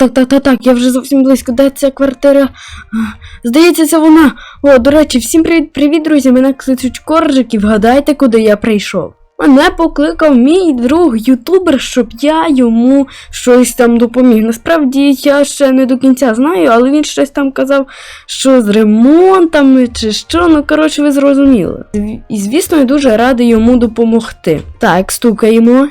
Так, так, так, так, я вже зовсім близько. Де ця квартира? Здається, це вона. О, до речі, всім привіт, привіт, друзі. Мене кличуть коржик і вгадайте, куди я прийшов. Мене покликав мій друг ютубер, щоб я йому щось там допоміг. Насправді я ще не до кінця знаю, але він щось там казав, що з ремонтами чи що. Ну коротше, ви зрозуміли. І звісно, я дуже радий йому допомогти. Так, стукаємо.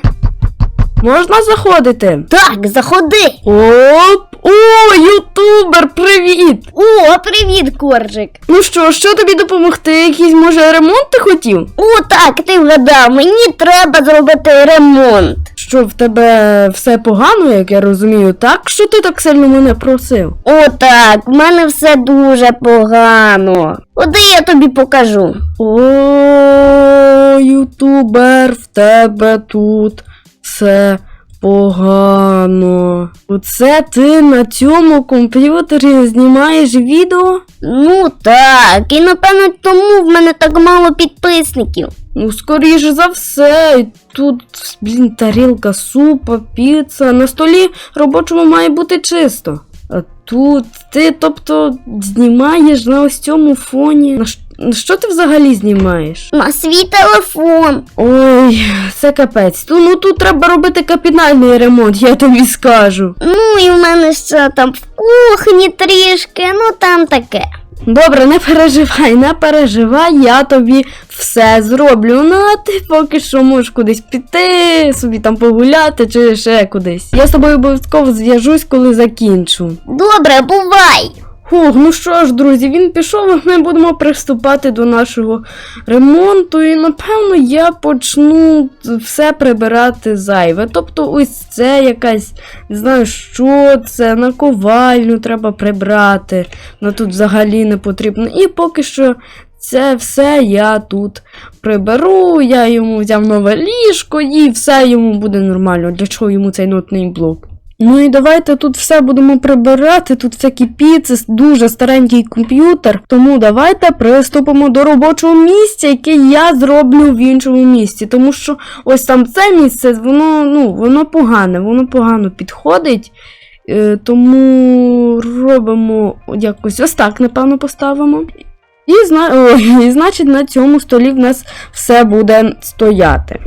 Можна заходити? Так, заходи. Оп! О, ютубер, привіт! О, привіт, коржик. Ну що, що тобі допомогти? Якийсь може ремонт ти хотів? О, так, ти вгадав, мені треба зробити ремонт. Що в тебе все погано, як я розумію, так? Що ти так сильно мене просив? О, так, в мене все дуже погано. Оди я тобі покажу. О, ютубер, в тебе тут все погано. Оце ти на цьому комп'ютері знімаєш відео? Ну так, і напевно тому в мене так мало підписників. Ну, скоріше за все, тут, блін, тарілка супа, піца. На столі робочому має бути чисто. А тут ти, тобто, знімаєш на ось цьому фоні. На що ти взагалі знімаєш? На свій телефон. Ой, це капець. Ну, ну тут треба робити капітальний ремонт, я тобі скажу. Ну і в мене ще там в кухні трішки, ну там таке. Добре, не переживай, не переживай, я тобі все зроблю. Ну, а ти поки що можеш кудись піти, собі там погуляти чи ще кудись. Я з тобою обов'язково зв'яжусь, коли закінчу. Добре, бувай. Фух, ну що ж, друзі, він пішов, ми будемо приступати до нашого ремонту. І напевно я почну все прибирати зайве. Тобто, ось це якась, не знаю, що це, наковальню треба прибрати. Ну тут взагалі не потрібно. І поки що. Це все я тут приберу, я йому взяв нове ліжко і все йому буде нормально. Для чого йому цей нотний блок? Ну і давайте тут все будемо прибирати. Тут всякі піци, дуже старенький комп'ютер. Тому давайте приступимо до робочого місця, яке я зроблю в іншому місці. Тому що ось там це місце, воно, ну, воно погане, воно погано підходить. Е, тому робимо якось ось так, напевно, поставимо. І. Ой, і значить на цьому столі в нас все буде стояти.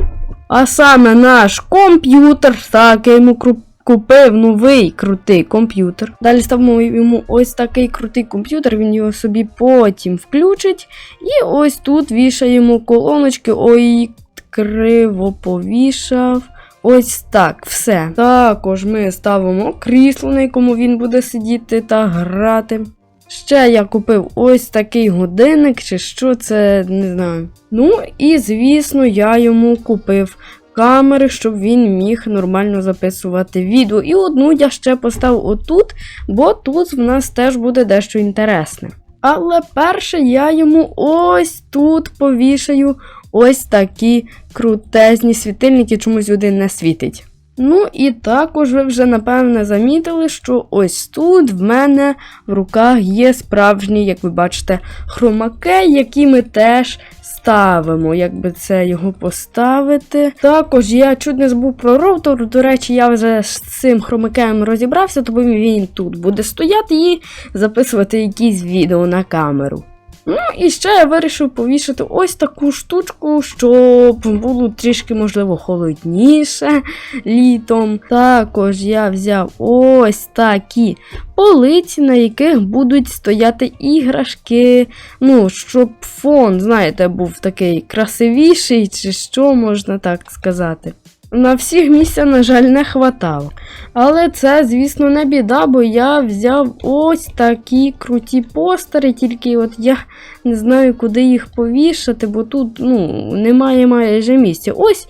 А саме наш комп'ютер, так, я йому кру- купив новий крутий комп'ютер. Далі ставимо йому ось такий крутий комп'ютер, він його собі потім включить. І ось тут вішаємо колоночки. Ой, криво повішав. Ось так, все. Також ми ставимо крісло, на якому він буде сидіти та грати. Ще я купив ось такий годинник, чи що це, не знаю. Ну і звісно, я йому купив камери, щоб він міг нормально записувати відео. І одну я ще поставив отут, бо тут в нас теж буде дещо інтересне. Але перше я йому ось тут повішаю ось такі крутезні світильники, чомусь один не світить. Ну і також ви вже напевне замітили, що ось тут в мене в руках є справжній, як ви бачите, хромакей, який ми теж ставимо, якби це його поставити. Також я чуть не забув про роутер. До речі, я вже з цим хромакеєм розібрався, тому він тут буде стояти і записувати якісь відео на камеру. Ну і ще я вирішив повішати ось таку штучку, щоб було трішки, можливо, холодніше літом. Також я взяв ось такі полиці, на яких будуть стояти іграшки. Ну, щоб фон, знаєте, був такий красивіший, чи що можна так сказати. На всіх місця, на жаль, не хватало. Але це, звісно, не біда, бо я взяв ось такі круті постери, тільки от я не знаю, куди їх повішати, бо тут ну, немає майже місця. Ось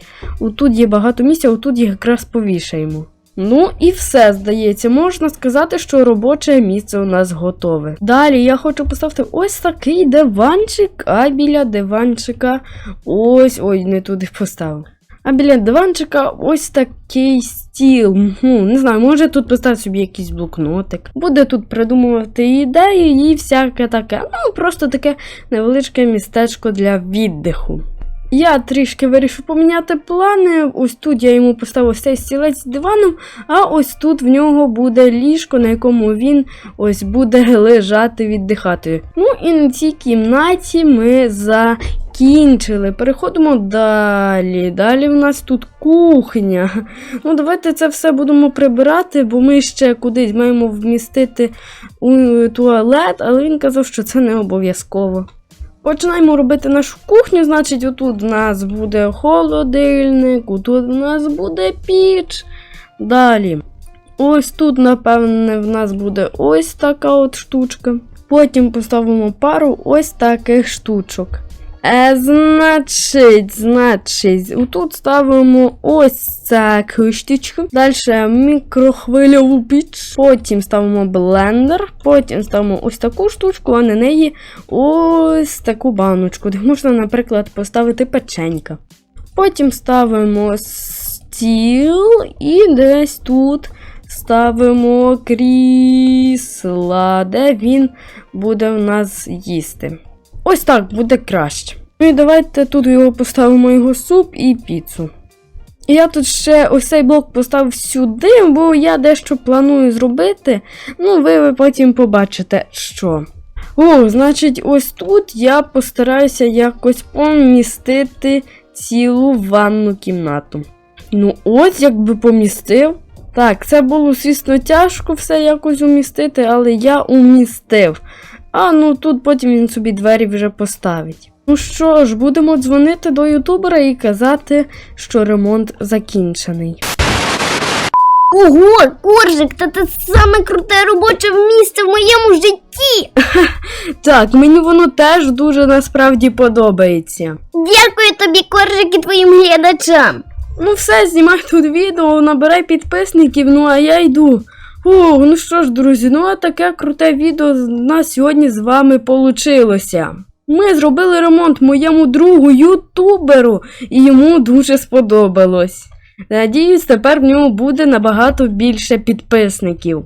тут є багато місця, отут їх якраз повішаємо. Ну і все, здається, можна сказати, що робоче місце у нас готове. Далі я хочу поставити ось такий диванчик, а біля диванчика ось. Ой, не туди поставив. А біля диванчика ось такий стіл. Ну, не знаю, може тут поставити собі якийсь блокнотик. Буде тут придумувати ідеї і всяке таке. Ну, просто таке невеличке містечко для віддиху. Я трішки вирішив поміняти плани. Ось тут я йому поставив цей стілець з диваном, а ось тут в нього буде ліжко, на якому він ось буде лежати, віддихати. Ну і на цій кімнаті ми закінчили. Переходимо далі. Далі в нас тут кухня. Ну, давайте це все будемо прибирати, бо ми ще кудись маємо вмістити у туалет, але він казав, що це не обов'язково. Починаємо робити нашу кухню, значить, отут в нас буде холодильник, отут в нас буде піч. Далі. Ось тут, напевне, в нас буде ось така от штучка. Потім поставимо пару ось таких штучок. Е, значить, значить, отут ставимо ось таку штучку. Далі мікрохвильову піч. Потім ставимо блендер. Потім ставимо ось таку штучку, а на неї ось таку баночку, де можна, наприклад, поставити печенька. Потім ставимо стіл і десь тут ставимо крісла, де він буде в нас їсти. Ось так буде краще. Ну і давайте тут його поставимо його суп і піцу. Я тут ще ось цей блок поставив сюди, бо я дещо планую зробити. Ну, ви потім побачите, що. О, значить, ось тут я постараюся якось помістити цілу ванну кімнату. Ну, ось якби помістив. Так, це було, звісно, тяжко все якось умістити, але я умістив. А ну тут потім він собі двері вже поставить. Ну що ж, будемо дзвонити до ютубера і казати, що ремонт закінчений. Ого, коржик, та це саме круте робоче місце в моєму житті. Так, мені воно теж дуже насправді подобається. Дякую тобі, коржик, і твоїм глядачам. Ну все, знімай тут відео, набирай підписників, ну а я йду. О, ну що ж, друзі, ну а таке круте відео на сьогодні з вами получилося. Ми зробили ремонт моєму другу ютуберу, і йому дуже сподобалось. Надіюсь, тепер в нього буде набагато більше підписників.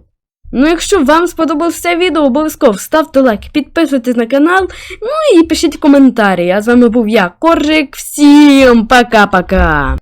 Ну, якщо вам сподобалось це відео, обов'язково ставте лайк, підписуйтесь на канал, ну і пишіть коментарі. А з вами був я, Коржик. Всім пока-пока!